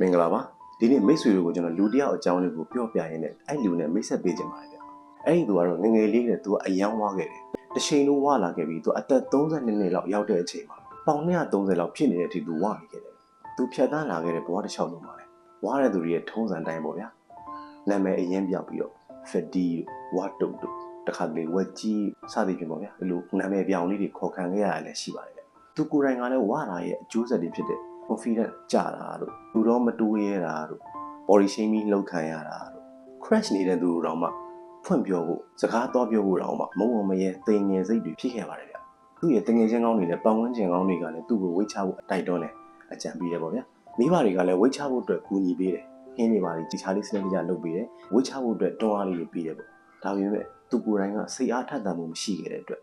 မင်္ဂလာပါဒီနေ့မိတ်ဆွေတို့ကိုကျွန်တော်လူတစ်ယောက်အကြောင်းလေးကိုပြောပြရင်းနဲ့အဲ့လူနဲ့မိတ်ဆက်ပေးခြင်းပါတယ်ဗျအဲ့ဒီသူကတော့ငယ်ငယ်လေးကသူကအယံဝါခဲ့တယ်တစ်ချိန်လုံးဝလာခဲ့ပြီးသူအသက်32နှစ်လောက်ရောက်တဲ့အချိန်မှာပေါင်130လောက်ဖြစ်နေတဲ့အထိသူဝနေခဲ့တယ်သူဖြတ်သန်းလာခဲ့တဲ့ဘဝတစ်လျှောက်လုံးမှာလေဝါတဲ့သူတွေရဲ့ထုံးစံတိုင်းပေါ့ဗျာနာမည်အရင်ပြောက်ပြီးတော့ဖက်ဒီဝါတုတ်တို့တခါတလေဝက်ကြီးစသည်ဖြင့်ပေါ့ဗျာဒီလိုနာမည်ပြောင်လေးတွေခေါ်ခံခဲ့ရတယ်လည်းရှိပါတယ်ဗျသူကိုယ်တိုင်ကလည်းဝါတာရဲ့အကျိုးဆက်တွေဖြစ်တဲ့ confident ကြတာတို့လူတော့မတိုးရဲတာတို့ body shaming လောက်ခံရတာတို့ crash နေတဲ့သူတို့တော့မှဖွင့်ပြောဖို့စကားတော့ပြောဖို့တော့မှမုံဝမရဲတင်ငယ်စိတ်တွေဖြစ်ခဲ့ပါတယ်ဗျသူ့ရဲ့တင်ငယ်ချင်းကောင်းတွေနဲ့ပတ်ဝန်းကျင်ကောင်းတွေကလည်းသူ့ကိုဝိတ်ချဖို့အတိုက်တွန်းတယ်အကြံပေးတယ်ပေါ့ဗျာမိဘတွေကလည်းဝိတ်ချဖို့အတွက်ကူညီပေးတယ်ဟင်းတွေပါကြီးချားလေးစနစ်တကျလုပ်ပေးတယ်ဝိတ်ချဖို့အတွက်တွန်းအားလေးတွေပေးတယ်ပေါ့ဒါပေမဲ့သူကိုယ်တိုင်ကစိတ်အားထက်သန်မှုမရှိခဲ့တဲ့အတွက်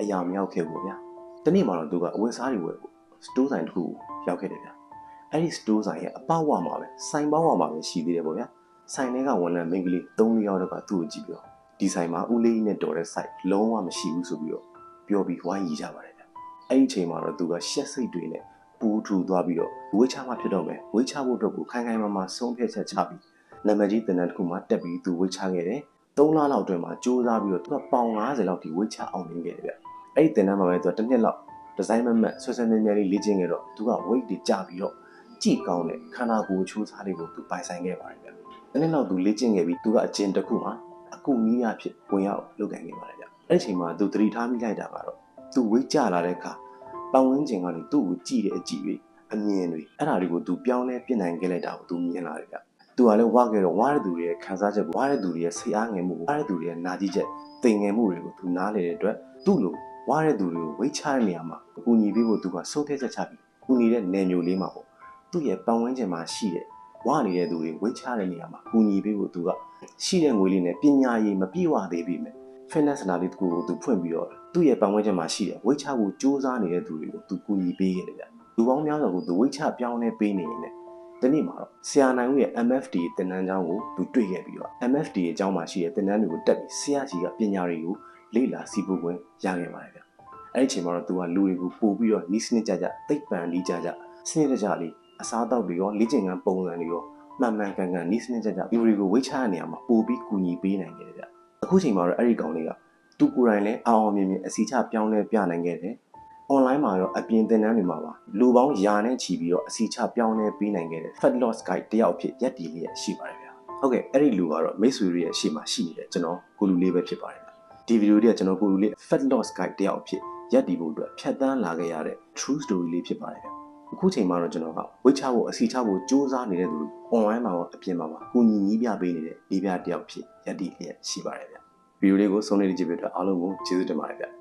အရာမရောက်ခဲ့ဘူးဗျာတနေ့မှတော့သူကအဝယ်စားတွေဝယ်ဖို့ စတိုးဆိုင်တစ်ခုရောက်ခဲ့တယ်ဗျာအဲ့ဒီစတိုးဆိုင်ရဲ့အပေါက်ဝမှာပဲဆိုင်ပေါက်ဝမှာပဲရှိသေးတယ်ပေါ့ဗျာဆိုင်ထဲကဝန်ထမ်းမိန်းကလေး၃ယောက်တော့ကသူ့ကိုကြည့်ပြီးတော့ဒီဆိုင်မှာဦးလေးနဲ့တော်တဲ့ site လုံးဝမရှိဘူးဆိုပြီးတော့ပြောပြီးဝိုင်းရီကြပါတယ်ဗျအဲ့ဒီအချိန်မှာတော့သူကရှက်စိတ်တွေနဲ့ပူထူသွားပြီးတော့ဝေးချမှဖြစ်တော့မယ်ဝေးချဖို့အတွက်ကိုခိုင်ခိုင်မာမာဆုံးဖြတ်ချက်ချပြီးနာမည်ကြီးတင်တဲ့တစ်ခုမှတက်ပြီးသူဝေးချခဲ့တယ်3လလောက်အတွင်းမှာစူးစမ်းပြီးတော့သူကပေါင်90လောက်ထိဝေးချအောင်နေခဲ့တယ်ဗျအဲ့ဒီတင်တဲ့မှာပဲသူကတစ်နှစ်လောက် ဒီဇိုင်းမမတ်ဆွဆွနေနေလေးလေ့ကျင့်ခဲ့တော့သူက weight တွေကျပြီးတော့ကြည့်ကောင်းတဲ့ခန္ဓာကိုယ်ချိုးစားလေးကိုသူပိုင်ဆိုင်ခဲ့ပါတယ်ဗျ။ဒီနေ့တော့သူလေ့ကျင့်ခဲ့ပြီးသူကအကျင့်တစ်ခုမှာအကူနီးရဖြစ်ဝင်ရောက်လုပ်ကိုင်ခဲ့ပါတယ်ဗျ။အဲ့ဒီအချိန်မှာသူသတိထားမိလိုက်တာကတော့သူ weight ကျလာတဲ့အခါပတ်ဝန်းကျင်ကနေသူ့ကိုကြည့်တဲ့အကြည့်တွေအမြင်တွေအဲ့ဒါတွေကိုသူပြောင်းလဲပြင်နိုင်ခဲ့လိုက်တာကိုသူမြင်လာတယ်ဗျ။သူကလည်းဝါခဲ့တော့ဝါတဲ့သူတွေရဲ့ခံစားချက်ဝါတဲ့သူတွေရဲ့စိတ်အားငယ်မှုဝါတဲ့သူတွေရဲ့နာကျင်ချက်တိမ်ငယ်မှုတွေကိုသူနားလေတဲ့အတွက်သူ့လို ဝါတဲ့သူတွေကိုဝိတ်ချတဲ့နေရာမှာအကူအညီပေးဖို့သူကဆုံးဖြတ်ချက်ချပြီးကူညီတဲ့နယ်မျိုးလေးမှာပေါ့သူ့ရဲ့ပတ်ဝန်းကျင်မှာရှိတဲ့ဝါနေတဲ့သူတွေဝိတ်ချတဲ့နေရာမှာကူညီပေးဖို့သူကရှိတဲ့ငွေလေးနဲ့ပညာရည်မပြည့်ဝသေးပြီမဲ့ finance နာလေးတကူကိုသူဖွင့်ပြီးတော့သူ့ရဲ့ပတ်ဝန်းကျင်မှာရှိတဲ့ဝိတ်ချဖို့စူးစမ်းနေတဲ့သူတွေကိုသူကူညီပေးခဲ့တယ်ဗျလူပေါင်းများစွာကိုသူဝိတ်ချပြောင်းလဲပေးနေရင်လည်းဒီနေ့မှာတော့ဆရာနိုင်ဦးရဲ့ MFD တင်နန်းကျောင်းကိုသူတွေ့ခဲ့ပြီးတော့ MFD ရဲ့အကြောင်းမှာရှိတဲ့တင်နန်းတွေကိုတက်ပြီးဆရာကြီးကပညာတွေကိုလေ့လာစီးပူးခွင့်ရခဲ့ပါတယ်ဗျ အဲ့ဒီအချိန်မှာတော့သူကလူတွေကိုပို့ပြီးတော့နီးစနစ်ကြကြသိပ်ပံနီးကြကြစနစ်တကျလေးအစားအသောက်တွေရောလေ့ကျင့်ခန်းပုံစံတွေရောမှန်မှန်ကန်ကန်နီးစနစ်ကြကြလူတွေကိုဝိတ်ချရနေရမှာပို့ပြီးကူညီပေးနိုင်ခဲ့တယ်ဗျအခုချိန်မှာတော့အဲ့ဒီကောင်လေးကသူကိုယ်တိုင်လည်းအောင်အောင်မြင်မြင်အစီချပြောင်းလဲပြနိုင်ခဲ့တယ် online မှာရောအပြင်သင်တန်းတွေမှာပါလူပေါင်းယာနဲ့ချီပြီးတော့အစီချပြောင်းလဲပေးနိုင်ခဲ့တဲ့ fat loss guide တယောက်ဖြစ်ရက်တီလေးရရှိပါတယ်ဗျာဟုတ်ကဲ့အဲ့ဒီလူကတော့မိတ်ဆွေတွေရဲ့ရှေ့မှာရှိနေတဲ့ကျွန်တော်ကိုလူလေးပဲဖြစ်ပါတယ်ဗျာဒီဗီဒီယိုတွေကကျွန်တော်ကိုလူလေး fat loss guide တယောက်ဖြစ် ရက်တီဖို့အတွက်ဖြတ်တန်းလာခဲ့ရတဲ့ true story လေးဖြစ်ပါတယ်ဗျာအခုချိန်မှာတော့ကျွန်တော်ကဝိတ်ချဖို့အစီချဖို့စူးစမ်းနေတဲ့သူ online မှာရောအပြင်မှာပါကိုညီညီးပြပေးနေတဲ့ဒီပြတယောက်ဖြစ်ရက်တီလေးရှိပါတယ်ဗျာဗီဒီယိုလေးကိုဆုံးဖြတ်ကြည့်ပြတဲ့အားလုံးကိုကျေးဇူးတင်ပါတယ်ဗျာ